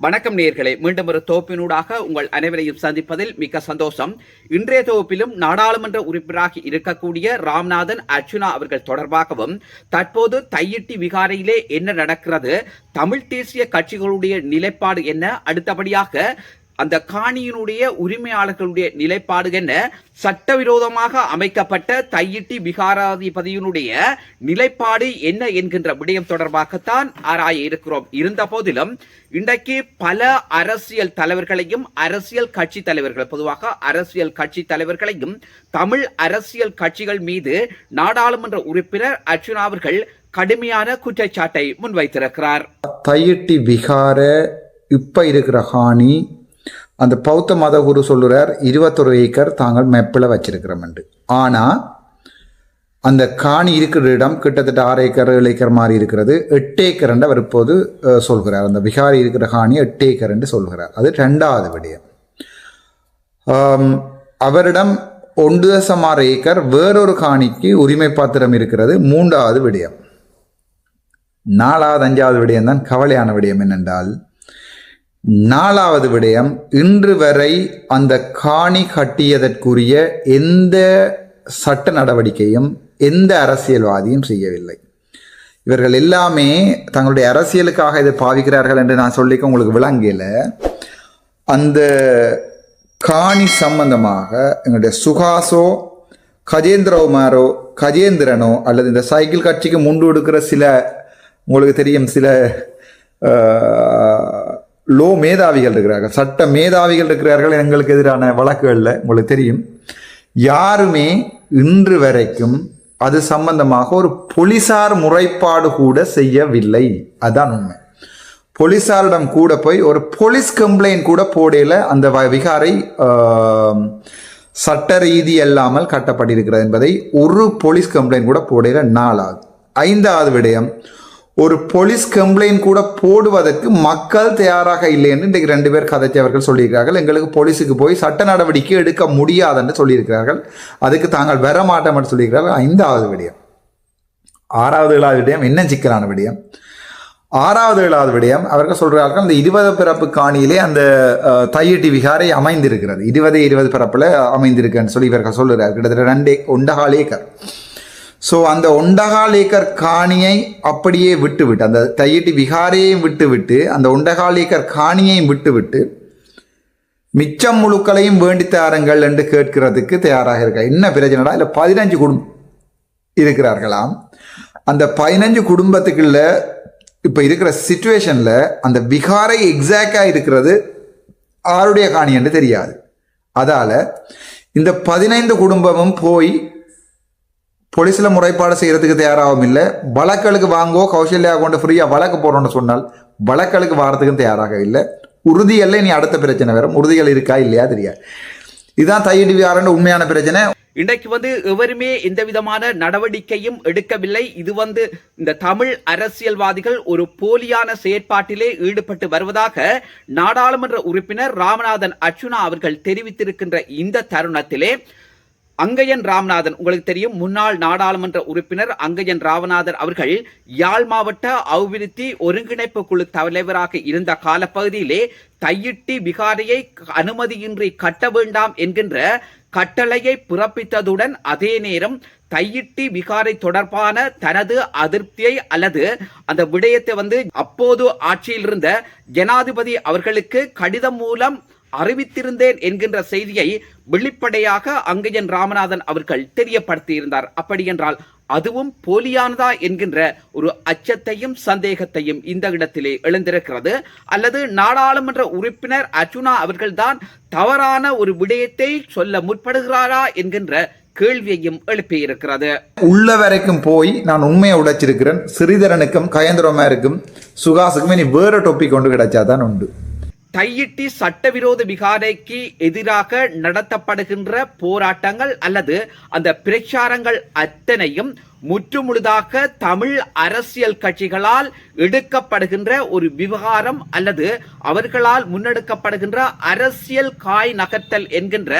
வணக்கம் நேர்களே. மீண்டும் ஒரு தொகுப்பினூடாக உங்கள் அனைவரையும் சந்திப்பதில் மிக்க சந்தோஷம். இன்றைய தொகுப்பிலும் நாடாளுமன்ற உறுப்பினராக இருக்கக்கூடிய ராம்நாதன் அர்ச்சுனா அவர்கள் தொடர்பாகவும் தற்போது தையிட்டி விகாரையிலே என்ன நடக்கிறது தமிழ் தேசிய கட்சிகளுடைய நிலைப்பாடு என்ன அடுத்தபடியாக அந்த காணியினுடைய உரிமையாளர்களுடைய நிலைப்பாடு என்ன? சட்டவிரோதமாக அமைக்கப்பட்ட தையிட்டி விகாராதிபதியினுடைய நிலைப்பாடு என்ன என்கின்ற விடயம் தொடர்பாகத்தான் ஆராய இருக்கிறோம். இருந்த போதிலும் இன்றைக்கு பல அரசியல் தலைவர்களையும் அரசியல் கட்சி தலைவர்கள் பொதுவாக அரசியல் கட்சி தலைவர்களையும் தமிழ் அரசியல் கட்சிகள் மீது நாடாளுமன்ற உறுப்பினர் அர்ஜுனா அவர்கள் கடுமையான குற்றச்சாட்டை முன்வைத்திருக்கிறார். தையிட்டி விகார இப்ப இருக்கிற ஹானி அந்த பௌத்த மத குரு சொல்லுறார் இருபத்தொரு ஏக்கர் தாங்கள் மெப்பில் வச்சிருக்கிறோம்ண்டு ஆனால் அந்த காணி இருக்கிற இடம் கிட்டத்தட்ட ஆறு ஏக்கர் ஏழு ஏக்கர் மாதிரி இருக்கிறது. எட்டு ஏக்கர் என்று அவர் இப்போது சொல்கிறார். அந்த விகாரி இருக்கிற காணி எட்டு ஏக்கர் என்று சொல்கிறார். அது ரெண்டாவது விடயம். அவரிடம் ஒன்று தசம் ஆறு ஏக்கர் வேறொரு காணிக்கு உரிமை பாத்திரம் இருக்கிறது. மூன்றாவது விடயம். நாலாவது அஞ்சாவது விடயம் தான் கவலையான விடயம் என்னென்றால் நாலாவது விடயம் இன்று வரை அந்த காணி கட்டியதற்குரிய எந்த சட்ட நடவடிக்கையும் எந்த அரசியல்வாதியும் செய்யவில்லை. இவர்கள் எல்லாமே தங்களுடைய அரசியலுக்காக இதை பாவிக்கிறார்கள் என்று நான் சொல்லிக்க உங்களுக்கு விளங்கல அந்த காணி சம்பந்தமாக எங்களுடைய சுகாசோ கஜேந்திரகுமாரோ கஜேந்திரனோ அல்லது இந்த சைக்கிள் கட்சிக்கு முண்டு கொடுக்கிற சில உங்களுக்கு தெரியும் சில லோ மேதாவிகள் இருக்கிறார்கள். சட்ட மேதாவிகள் இருக்கிறார்கள் எங்களுக்கு எதிரான வழக்குகளில் உங்களுக்கு தெரியும். யாருமே இன்று வரைக்கும் அது சம்பந்தமாக ஒரு போலீசார் முறைப்பாடு கூட செய்யவில்லை. அதான் உண்மை. போலீசாரிடம் கூட போய் ஒரு போலீஸ் கம்ப்ளைண்ட் கூட போடையில அந்த வ- விகாரை சட்ட ரீதி அல்லாமல் கட்டப்பட்டிருக்கிறது என்பதை ஒரு போலீஸ் கம்ப்ளைண்ட் கூட போடையில நாலாவது ஐந்தாவது விடயம் ஒரு போலீஸ் கம்ப்ளைண்ட் கூட போடுவதற்கு மக்கள் தயாராக இல்லை என்று இன்றைக்கு ரெண்டு பேர் கதைச்சவர்கள் சொல்லியிருக்கிறார்கள். எங்களுக்கு போலீஸுக்கு போய் சட்ட நடவடிக்கை எடுக்க முடியாதுன்னு சொல்லியிருக்கிறார்கள். அதுக்கு தாங்கள் வர மாட்டோம் என்று சொல்லியிருக்கிறார்கள். ஐந்தாவது விடயம். ஆறாவது ஏழாவது விடயம் என்ன சிக்கலான விடயம்? ஆறாவது ஏழாவது விடயம் அவர்கள் சொல்கிறார்கள் அந்த இருபது பிறப்பு காணியிலே அந்த தையட்டி விகாரை அமைந்திருக்கிறது. இருபது இருபது பிறப்பில் அமைந்திருக்குன்னு சொல்லி இவர்கள் சொல்கிறார் கிட்டத்தட்ட ரெண்டு ஒண்டகால் ஏக்கர். ஸோ அந்த ஒண்டகாலேக்கர் காணியை அப்படியே விட்டுவிட்டு அந்த தையிட்டி விகாரையையும் விட்டுவிட்டு அந்த ஒண்டகாலேக்கர் காணியையும் விட்டுவிட்டு மிச்சம் முழுக்களையும் வேண்டி தாருங்கள் என்று கேட்கிறதுக்கு தயாராக இருக்கா. என்ன பிரச்சனைடா? இல்லை பதினஞ்சு குடும்பம் இருக்கிறார்களாம். அந்த பதினஞ்சு குடும்பத்துக்குள்ள இப்போ இருக்கிற சுச்சுவேஷனில் அந்த விகாரை எக்ஸாக்டாக இருக்கிறது ஆருடைய காணி என்று தெரியாது. அதால் இந்த பதினைந்து குடும்பமும் போய் போலீஸில் முறைப்பாடு செய்கிறதுக்கு தயாராகவும் இல்லை. வழக்களுக்கு வாங்கோ கௌசல்யா கொண்டு ஃப்ரீயாக வழக்கு போகிறோன்னு சொன்னால் வழக்களுக்கு வாரத்துக்கும் தயாராக இல்லை. உறுதியல்ல நீ அடுத்த பிரச்சனை வரும். உறுதிகள் இருக்கா இல்லையா தெரியாது. இதுதான் தையடி விகாரன்ற உண்மையான பிரச்சனை. இன்றைக்கு வந்து எவருமே எந்த விதமான நடவடிக்கையும் எடுக்கவில்லை. இது வந்து இந்த தமிழ் அரசியல்வாதிகள் ஒரு போலியான செயற்பாட்டிலே ஈடுபட்டு வருவதாக நாடாளுமன்ற உறுப்பினர் ராமநாதன் அர்ச்சுனா அவர்கள் தெரிவித்திருக்கின்ற இந்த தருணத்திலே அங்கையன் ராமநாதன் உங்களுக்கு தெரியும் முன்னாள் நாடாளுமன்ற உறுப்பினர் அங்கையன் ராமநாதன் அவர்கள் யாழ் மாவட்ட அபிவிருத்தி ஒருங்கிணைப்பு குழு தலைவராக இருந்த காலப்பகுதியிலே தையிட்டி விகாரையை அனுமதியின்றி கட்ட வேண்டாம் என்கின்ற கட்டளையை பிறப்பித்ததுடன் அதே நேரம் தையிட்டி விகாரை தொடர்பான தனது அதிருப்தியை அல்லது அந்த விடயத்தை வந்து அப்போது ஆட்சியில் இருந்த ஜனாதிபதி அவர்களுக்கு கடிதம் மூலம் அறிவித்திருந்தேன் என்கின்ற செய்தியை வெளிப்படையாக அங்கையன் ராமநாதன் அவர்கள் தெரியப்படுத்தியிருந்தார். அப்படி என்றால் அதுவும் போலியானதா என்கின்ற ஒரு அச்சத்தையும் சந்தேகத்தையும் இந்த இடத்திலே எழுந்திருக்கிறது. அல்லது நாடாளுமன்ற உறுப்பினர் அர்ஜுனா அவர்கள்தான் தவறான ஒரு விடயத்தை சொல்ல முற்படுகிறாரா என்கின்ற கேள்வியையும் எழுப்பியிருக்கிறது. உள்ள வரைக்கும் போய் நான் உண்மையை உடைச்சிருக்கிறேன். சிறிதரனுக்கும் கயந்திரமாருக்கும் சுகாசுக்கும் இனி வேற டொப்பிக் கொண்டு கிடைச்சாதான் உண்டு. தையிட்டி சட்டவிரோத விகாரைக்கு எதிராக நடத்தப்படுகின்ற போராட்டங்கள் அல்லது அந்த பிரச்சாரங்கள் அத்தனையும் முற்றுமுழுதாக தமிழ் அரசியல் கட்சிகளால் எடுக்கப்படுகின்ற ஒரு விவகாரம் அல்லது அவர்களால் முன்னெடுக்கப்படுகின்ற அரசியல் காய் நகர்த்தல் என்கின்ற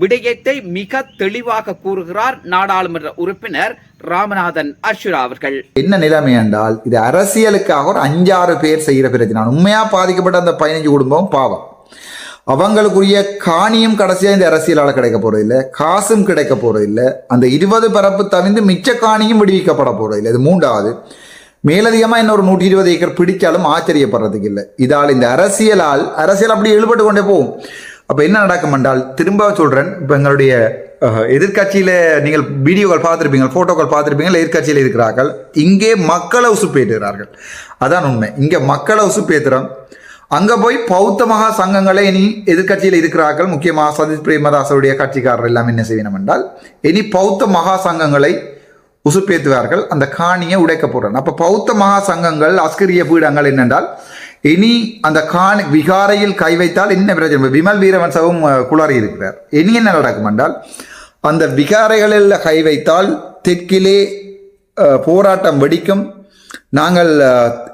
விடயத்தை மிக தெளிவாக கூறுகிறார் நாடாளுமன்ற உறுப்பினர் ராமநாதன் அர்ஷுரா அவர்கள். என்ன நிலைமை என்றால் இது அரசியலுக்காக ஒரு அஞ்சாறு பேர் செய்கிற பிரச்சனை உண்மையா பாதிக்கப்பட்ட அந்த பதினஞ்சு குடும்பம்? பாவம். அவங்களுக்குரிய காணியும் கடைசியாக இந்த அரசியலால் கிடைக்க போகிறது இல்லை காசும் கிடைக்க போறது அந்த இருபது பரப்பு தவிர்த்து மிச்ச காணியும் விடுவிக்கப்பட போகிறது இல்லை இது மூன்றாவது. மேலதிகமாக இன்னொரு நூற்றி இருபது ஏக்கர் பிடிச்சாலும் ஆச்சரியப்படுறதுக்கு இல்லை. இதால் இந்த அரசியலால் அரசியல் அப்படி எழுபட்டு கொண்டே போகும். அப்போ என்ன நடக்கும் என்றால் திரும்ப சொல்கிறேன் இப்போ எங்களுடைய எதிர்கட்சியில் நீங்கள் வீடியோக்கள் பார்த்துருப்பீங்க ஃபோட்டோக்கள் பார்த்துருப்பீங்க எதிர்கட்சியில் இருக்கிறார்கள் இங்கே மக்களை உசுப்பேற்றுகிறார்கள் அதான் உண்மை. இங்கே மக்களை உசுப்பேற்றுறோம் அங்கே போய் பௌத்த மகா சங்கங்களை இனி எதிர்க்கட்சியில் இருக்கிறார்கள். முக்கியமாக சதீஷ் பிரேமதாசருடைய கட்சிக்காரர் எல்லாம் என்ன செய்யணும் என்றால் இனி பௌத்த மகா சங்கங்களை உசுப்பேத்துவார்கள் அந்த காணியை உடைக்க போறாங்க அப்போ பௌத்த மகா சங்கங்கள் அஸ்கிரிய பீடங்கள் என்னென்றால் இனி அந்த காணி விகாரையில் கை வைத்தால் என்ன பிரச்சனை? விமல் வீரவன் சவும் குளறி இருக்கிறார். இனி என்ன நடக்கும் என்றால் அந்த விகாரைகளில் கை வைத்தால் தெற்கிலே போராட்டம் வெடிக்கும். நாங்கள்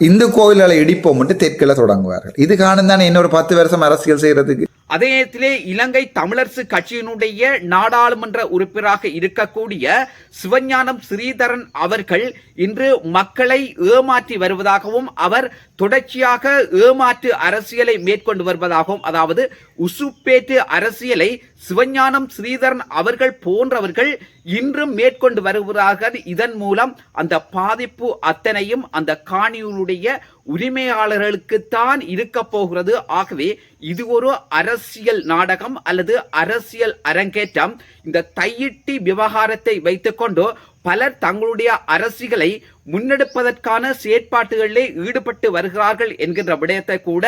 இந்து கோவில்களை இடிப்போம் என்று தெற்கில் தொடங்குவார்கள். இது காணும் தானே இன்னொரு பத்து வருஷம் அரசியல் செய்கிறதுக்கு அதே நேரத்திலே இலங்கை தமிழரசு கட்சியினுடைய நாடாளுமன்ற உறுப்பினராக இருக்கக்கூடிய சிவஞானம் ஸ்ரீதரன் அவர்கள் இன்று மக்களை ஏமாற்றி வருவதாகவும் அவர் தொடர்ச்சியாக ஏமாற்று அரசியலை மேற்கொண்டு வருவதாகவும் அதாவது உசுப்பேட்டு அரசியலை சிவஞானம் ஸ்ரீதரன் அவர்கள் போன்றவர்கள் இன்றும் மேற்கொண்டு வருவதாக இதன் மூலம் அந்த பாதிப்பு அத்தனையும் அந்த காணியுடைய உரிமையாளர்களுக்குத்தான் இருக்க போகிறது. ஆகவே இது ஒரு அரசியல் நாடகம் அல்லது அரசியல் அரங்கேற்றம். இந்த தையிட்டி விவகாரத்தை வைத்துக்கொண்டு பலர் தங்களுடைய அரசியலை முன்னெடுப்பதற்கான செயற்பாட்டுகளிலே ஈடுபட்டு வருகிறார்கள் என்கின்ற விடயத்தை கூட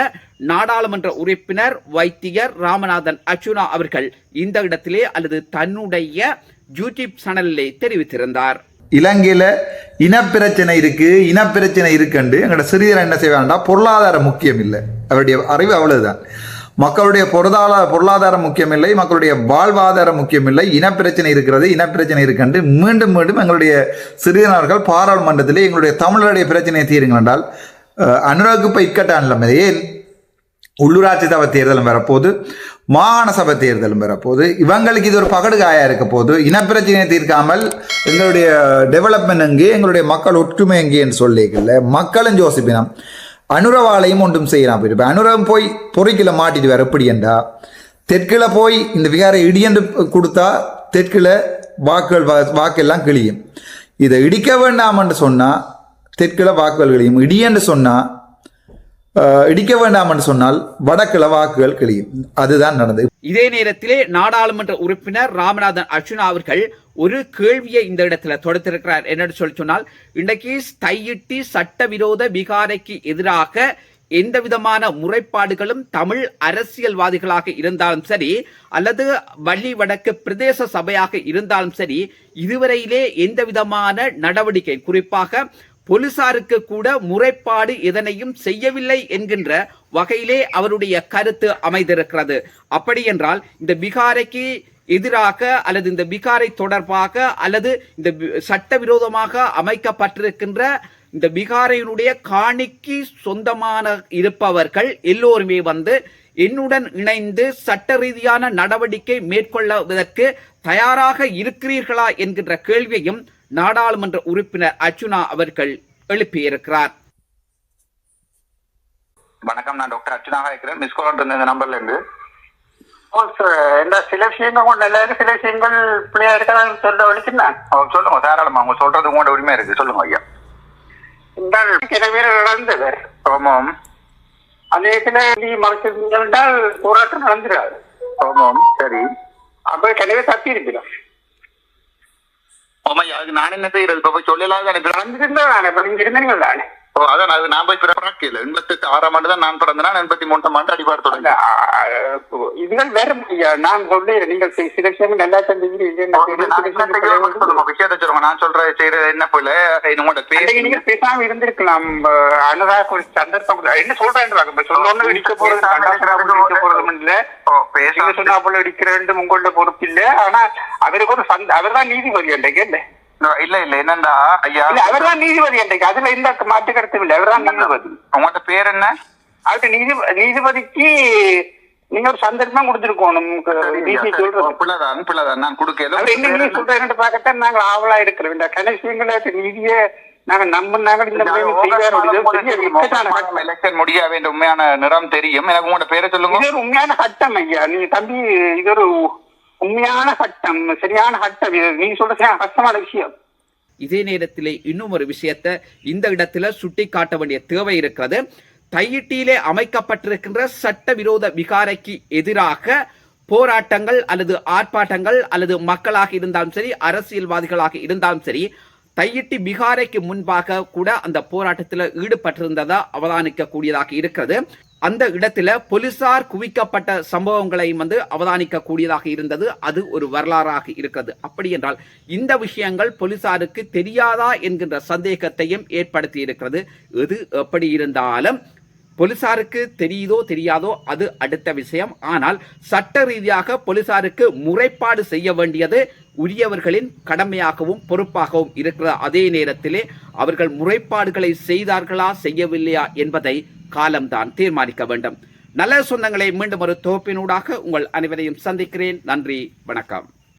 நாடாளுமன்ற உறுப்பினர் வைத்தியர் ராமநாதன் அர்ஜுனா அவர்கள் இந்த இடத்திலே அல்லது தன்னுடைய யூடியூப் சேனலிலே தெரிவித்திருந்தார். இலங்கையில் இனப்பிரச்சனை இருக்குது இனப்பிரச்சனை இருக்குண்டு எங்களோட சிறியர் என்ன செய்வாண்டா பொருளாதாரம் முக்கியம் இல்லை. அவருடைய அறிவு அவ்வளவுதான். மக்களுடைய பொருளாதார பொருளாதாரம் முக்கியமில்லை மக்களுடைய வாழ்வாதாரம் முக்கியமில்லை இனப்பிரச்சனை இருக்கிறது இனப்பிரச்சனை இருக்கண்டு மீண்டும் மீண்டும் எங்களுடைய சிறிதனவர்கள் பாராளுமன்றத்தில் எங்களுடைய தமிழருடைய பிரச்சனையை தீருங்கள் என்றால் அஹ், அனுராக்கு இப்போ இக்கட்டான ஏன் உள்ளூராட்சி சபை தேர்தலும் வரப்போகுது. மாகாண சபை தேர்தலும் வரப்போகுது. இவங்களுக்கு இது ஒரு பகடுகாயா இருக்க போது இனப்பிரச்சனையை தீர்க்காமல் எங்களுடைய டெவலப்மெண்ட் எங்கே எங்களுடைய மக்கள் ஒற்றுமை எங்கேன்னு சொல்லிக்கல. மக்களும் யோசிப்பினம். அனுரவாலையும் ஒன்றும் செய்யலாம் போயிருப்பேன். அனுரவம் போய் பொறிக்கில மாட்டிட்டு வேற எப்படி என்றா? தெற்கில் போய் இந்த விகாரை இடியன்று கொடுத்தா தெற்கில் வாக்குகள் வாக்கெல்லாம் கிழியும். இதை இடிக்க வேண்டாம்னு சொன்னால் தெற்கில் வாக்குகள் கிழியும். இடியன்று சொன்னால் இடிக்க வேண்டாம் என்று சொன்னால் வடக்கில வாக்குகள் கிளியும் அதுதான் நடந்தது. இதே நேரத்திலே நாடாளுமன்ற உறுப்பினர் ராமநாதன் அர்ஜுனா அவர்கள் ஒரு கேள்வியை இந்த இடத்துல தொடுத்திருக்கிறார் என்னன்னு சொல்லி சொன்னால் இன்றைக்கு தையிட்டி சட்டவிரோத விகாரைக்கு எதிராக எந்த விதமான முறைப்பாடுகளும் தமிழ் அரசியல்வாதிகளாக இருந்தாலும் சரி அல்லது வள்ளி வடக்கு பிரதேச சபையாக இருந்தாலும் சரி இதுவரையிலே எந்த விதமான நடவடிக்கை குறிப்பாக போலீசாருக்கு கூட முறைப்பாடு எதனையும் செய்யவில்லை என்கின்ற வகையிலே அவருடைய கருத்து அமைந்திருக்கிறது. அப்படி என்றால் இந்த பிகாரைக்கு எதிராக அல்லது இந்த பிகாரை தொடர்பாக அல்லது இந்த சட்டவிரோதமாக அமைக்கப்பட்டிருக்கின்ற இந்த பிகாரையினுடைய காணிக்கு சொந்தமான இருப்பவர்கள் எல்லோருமே வந்து என்னுடன் இணைந்து சட்ட ரீதியான நடவடிக்கை மேற்கொள்வதற்கு தயாராக இருக்கிறீர்களா என்கின்ற கேள்வியையும் நாடாளுமன்ற உறுப்பினர் அர்ச்சுனா அவர்கள் எழுப்பியிருக்கிறார். வணக்கம் நான் டாக்டர் அர்ச்சனாக இருக்கிறேன் மிஸ் கால் இருந்த இந்த நம்பர்ல இருந்து. சில விஷயங்கள் கொண்டு எல்லாரும் சில விஷயங்கள் பிள்ளையா இருக்கான்னு சொல்ல அவர் சொல்லுங்க தாராளமா. அவங்க சொல்றது உங்களோட உரிமை இருக்கு. சொல்லுங்க ஐயா. இந்த எனவே நடந்தது. ஓமம் அந்த இடத்துல நீ மறைச்சிருந்தால் போராட்டம் நடந்துடாது ஓமம் சரி. அப்ப கிணவே தப்பி இருக்கிறோம் ஓமா அதுக்கு நான் என்ன செய்யறது இப்ப போய் சொல்லலாம் தானே பிற- இங்க இருந்தீங்களா அதான் அது நான் போய் பிறக்கல எண்பத்தி ஆறாம் ஆண்டு தான் நான் பிறந்தேன் எண்பத்தி மூன்றாம் ஆண்டு அடிபாடு தொடங்க இதுகள் வேற நான் சொல்லி நீங்கள் சி- சில விஷயங்கள் நல்லா செஞ்சீங்க நான் என்ன செய்யறது என்ன போல? உங்களோட பேர் நீங்க பேசாம இருந்திருக்கலாம். அன்னதா ஒரு சந்தர்ப்பம் என்ன சொல்றேன் சொன்னோன்னு இடிக்க போறது போறதும் இல்ல. ஓ நீங்க பேச சொன்னா போல இடிக்க வேண்டும் உங்களோட பொறுப்பு இல்ல. ஆனா அவருக்கு ஒரு சந்த அவர் தான் நீதிபதி அன்றைக்கு இல்ல? இல்ல இல்ல என்னண்டா? ஐயா. இல்ல அவர் தான் நீதிபதி அன்றைக்கு அதுல எந்த மாற்று கருத்தும் இல்ல அவர் தான் நீதிபதி. உங்களோட பேர் என்ன? அவருக்கு நீதி நீதிபதிக்கு நீங்க ஒரு சந்தர்ப்பம் கொடுத்துருக்கோம் டிசி சொல்றது. பிள்ளைதான் பிள்ளைதான். நான் கொடுக்கல என்ன நீங்க சொல்றேன்னு பார்க்கத்தான் நாங்க ஆவலா இருக்கிறோம். இந்த கணேசியங்கள நீதியே நாங்க நம்பினாங்க இந்த முடிய வேண்டிய உண்மையான நிறம் தெரியும். எனக்கு உங்களோட பேரை சொல்லுங்க. உண்மையான சட்டம் ஐயா. நீங்க தம்பி இது ஒரு உண்மையான சட்டம் சரியான சட்டம். நீ சொல்ற கஷ்டமான விஷயம். இதே நேரத்திலே இன்னும் ஒரு விஷயத்தை இந்த இடத்துல சுட்டிக்காட்ட வேண்டிய தேவை இருக்கிறது. தையிட்டியிலே அமைக்கப்பட்டிருக்கின்ற சட்டவிரோத விகாரைக்கு எதிராக போராட்டங்கள் அல்லது ஆர்ப்பாட்டங்கள் அல்லது மக்களாக இருந்தாலும் சரி அரசியல்வாதிகளாக இருந்தாலும் சரி தையிட்டி பிகாரைக்கு முன்பாக கூட அந்த போராட்டத்தில் ஈடுபட்டிருந்ததா அவதானிக்க கூடியதாக இருக்கிறது. அந்த இடத்துல போலீசார் குவிக்கப்பட்ட சம்பவங்களை வந்து அவதானிக்க கூடியதாக இருந்தது. அது ஒரு வரலாறாக இருக்கிறது. அப்படி என்றால் இந்த விஷயங்கள் போலீசாருக்கு தெரியாதா என்கின்ற சந்தேகத்தையும் ஏற்படுத்தி இருக்கிறது. எது எப்படி இருந்தாலும் போலீசாருக்கு தெரியுதோ தெரியாதோ அது அடுத்த விஷயம். ஆனால் சட்ட ரீதியாக போலீசாருக்கு முறைப்பாடு செய்ய வேண்டியது உரியவர்களின் கடமையாகவும் பொறுப்பாகவும் இருக்கிற அதே நேரத்திலே அவர்கள் முறைப்பாடுகளை செய்தார்களா செய்யவில்லையா என்பதை காலம்தான் தீர்மானிக்க வேண்டும். நல்ல சொந்தங்களை மீண்டும் ஒரு தொகுப்பினூடாக உங்கள் அனைவரையும் சந்திக்கிறேன். நன்றி வணக்கம்.